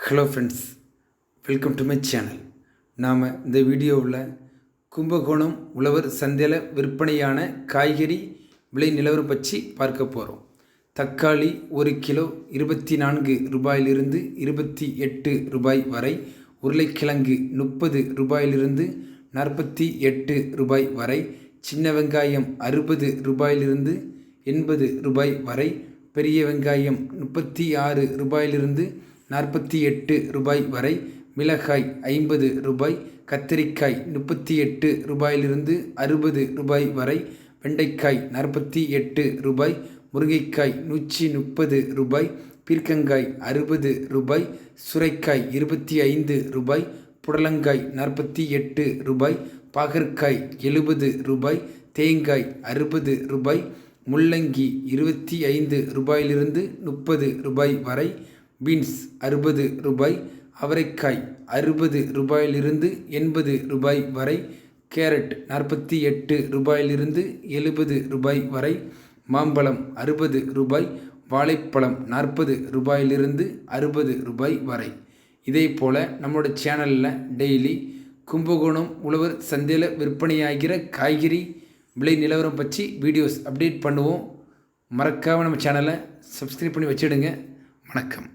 Hello friends welcome to my channel நாம் இந்த வீடியோவில் கும்பகோணம் உழவர் சந்தையில் விற்பனையான காய்கறி விலை நிலவரம் பற்றி பார்க்க போகிறோம் தக்காளி ஒரு கிலோ இருபத்தி நான்கு ரூபாயிலிருந்து இருபத்தி எட்டு ரூபாய் வரை உருளைக்கிழங்கு முப்பது ரூபாயிலிருந்து நாற்பத்தி எட்டு ரூபாய் வரை சின்ன வெங்காயம் அறுபது ரூபாயிலிருந்து எண்பது ரூபாய் வரை பெரிய வெங்காயம் முப்பத்தி ஆறு ரூபாயிலிருந்து நாற்பத்தி எட்டு ரூபாய் வரை மிளகாய் ஐம்பது ரூபாய் கத்திரிக்காய் முப்பத்தி எட்டு ரூபாயிலிருந்து அறுபது ரூபாய் வரை வெண்டைக்காய் நாற்பத்தி எட்டு ரூபாய் முருங்கைக்காய் நூற்றி முப்பது ரூபாய் பீர்க்கங்காய் அறுபது ரூபாய் சுரைக்காய் இருபத்தி ஐந்து ரூபாய் புடலங்காய் நாற்பத்தி எட்டு ரூபாய் பாகற்காய் எழுபது ரூபாய் தேங்காய் அறுபது ரூபாய் முள்ளங்கி இருபத்தி ஐந்து ரூபாயிலிருந்து முப்பது ரூபாய் வரை பீன்ஸ் அறுபது ரூபாய் அவரைக்காய் அறுபது ரூபாயிலிருந்து எண்பது ரூபாய் வரை கேரட் நாற்பத்தி எட்டு ரூபாயிலிருந்து எழுபது ரூபாய் வரை மாம்பழம் அறுபது ரூபாய் வாழைப்பழம் நாற்பது ரூபாயிலிருந்து அறுபது ரூபாய் வரை. இதே போல் நம்மளோட சேனலில் டெய்லி கும்பகோணம் உழவர் சந்தையில் விற்பனையாகிற காய்கறி விலை நிலவரம் பற்றி வீடியோஸ் அப்டேட் பண்ணுவோம். மறக்காமல் நம்ம சேனலை சப்ஸ்கிரைப் பண்ணி வச்சுடுங்க. வணக்கம்.